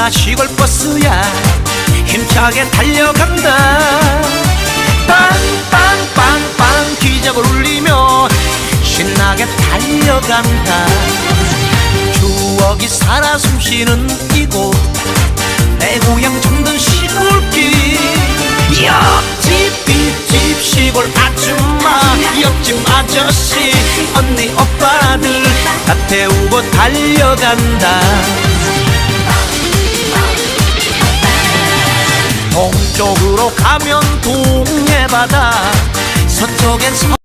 내가 시골 버스야. 힘차게 달려간다. 빵빵빵빵 기적을 울리며 신나게 달려간다. 추억이 살아 숨쉬는 이곳. 내 고향 정든 시골길. 옆집 뒷집 시골 아줌마. 옆집 아저씨 언니 오빠들. 다 태우고 달려간다 동쪽으로 가면 동해바다. 서쪽엔 서